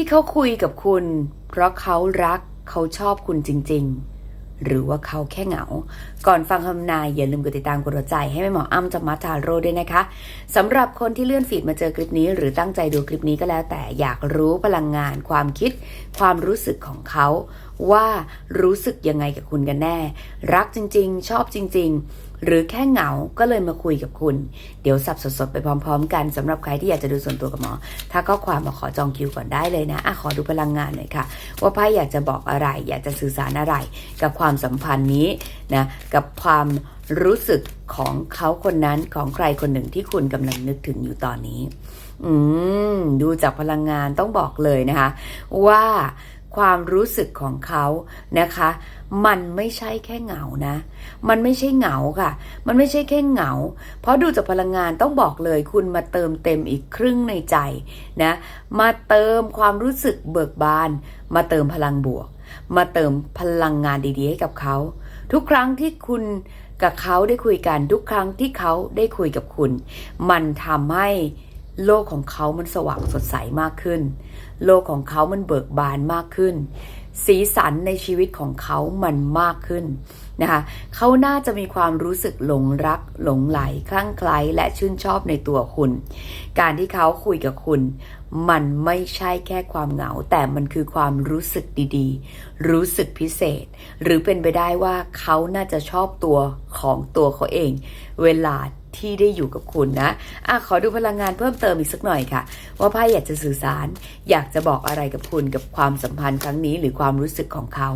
ที่เขาคุยกับคุณ เพราะเขารักเขาชอบคุณจริง ๆ หรือว่าเขาแค่เหงา ก่อนฟังคำนายอย่าลืมกดติดตามกดหัวใจให้แม่หมออ้ำจมัตทาโร่ด้วยนะคะสำหรับคนที่เลื่อนฟีดมาเจอคลิปนี้ หรือตั้งใจดูคลิปนี้ก็แล้วแต่อยากรู้พลังงาน ความคิด ความรู้สึกของเขา ว่ารู้สึกยังไงกับคุณกันแน่ รักจริงๆ ชอบจริง ๆ หรือแค่เหงาก็เลยมาคุยกับคุณ เดี๋ยวสับสดๆ ไปพร้อมๆ กันสำหรับใครที่อยากจะดูส่วนตัวกับหมอ ถ้าข้อความมาขอจองคิวก่อนได้เลยนะอะขอดูพลังงานหน่อยค่ะ ว่าไพ่อยากจะบอกอะไร อยากจะสื่อสารอะไร กับความสัมพันธ์นี้นะกับความรู้สึกของเขาคนนั้นของใครคนหนึ่งที่คุณกำลังนึกถึงอยู่ตอนนี้ อืม ดูจากพลังงานต้องบอกเลยนะคะ ว่า ความรู้สึกของเขานะคะ มันไม่ใช่แค่เหงานะ มันไม่ใช่เหงาค่ะ มันไม่ใช่แค่เหงา เพราะดูจากพลังงานต้องบอกเลย คุณมาเติมเต็มอีกครึ่งในใจนะ มาเติมความรู้สึกเบิกบาน มาเติมพลังบวก มาเติมพลังงานดีๆให้กับเขา ทุกครั้งที่คุณกับเขาได้คุยกันทุกครั้งที่เขาได้คุยกับคุณ มันทำให้ โลกของเขามันสว่างสดใสมากขึ้น โลกของเขามันเบิกบานมากขึ้น สีสันในชีวิตของเขามันมากขึ้นนะคะเขาน่าจะมีความรู้สึกหลงรัก หลงไหลคลั่งไคล้และชื่นชอบในตัวคุณ การที่เขาคุยกับคุณ มันไม่ใช่แค่ความเหงา แต่มันคือความรู้สึกดีๆ รู้สึกพิเศษ หรือเป็นไปได้ว่าเขาน่าจะชอบตัวของตัวเขาเอง เวลา ที่ได้อยู่กับคุณนะอะขอดูพลังงานเพิ่มเติมอีกสักหน่อยค่ะ ว่าไพ่อยากจะสื่อสาร อยากจะบอกอะไรกับคุณกับความสัมพันธ์ครั้งนี้หรือความรู้สึกของเขา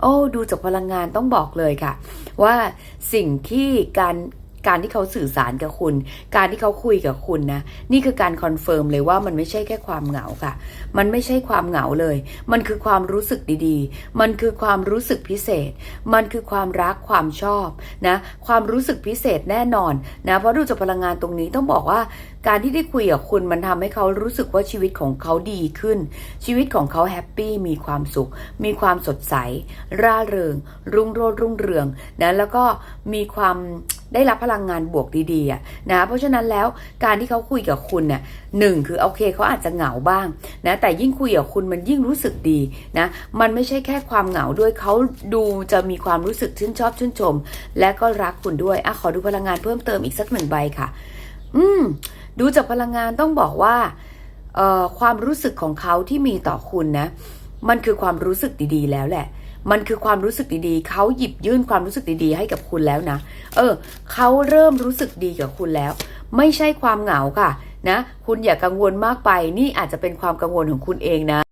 โอ้ ดูจากพลังงานต้องบอกเลยค่ะ ว่าสิ่งที่การ การที่เขาสื่อสารกับคุณ การที่เขาคุยกับคุณนะ นี่คือการคอนเฟิร์มเลยว่ามันไม่ใช่แค่ความเหงาค่ะ มันไม่ใช่ความเหงาเลย มันคือความรู้สึกดีๆ มันคือความรู้สึกพิเศษ มันคือความรักความชอบนะ ความรู้สึกพิเศษแน่นอนนะ เพราะดูจากพลังงานตรงนี้ต้องบอกว่าการที่ได้คุยกับคุณมันทำให้เขารู้สึกว่าชีวิตของเขาดีขึ้น ชีวิตของเขาแฮปปี้มีความสุข มีความสดใส ร่าเริง รุ่งโรจน์รุ่งเรืองนะแล้วก็มีความ ได้รับพลังงานบวกดีๆอะนะเพราะฉะนั้นแล้วการที่เขาคุยกับคุณเนี่ยหนึ่งคือโอเคเขาอาจจะเหงาบ้างนะแต่ยิ่งคุยกับคุณมันยิ่งรู้สึกดีนะมันไม่ใช่แค่ความเหงาด้วยเขาดูจะมีความรู้สึกชื่นชอบชื่นชม และก็รักคุณด้วยอะขอดูพลังงานเพิ่มเติมอีกสักหนึ่งใบค่ะ อืม ดูจากพลังงานต้องบอกว่าเอ่อความรู้สึกของเขาที่มีต่อคุณนะ มันคือความรู้สึกดีๆ แล้วแหละ มันคือความรู้สึกดีๆ เขาหยิบยื่นความรู้สึกดีๆ ให้กับคุณแล้วนะ เออ เขาเริ่มรู้สึกดีกับคุณแล้ว ไม่ใช่ความเหงาค่ะ นะ คุณอย่ากังวลมากไป นี่อาจจะเป็นความกังวลของคุณเองนะ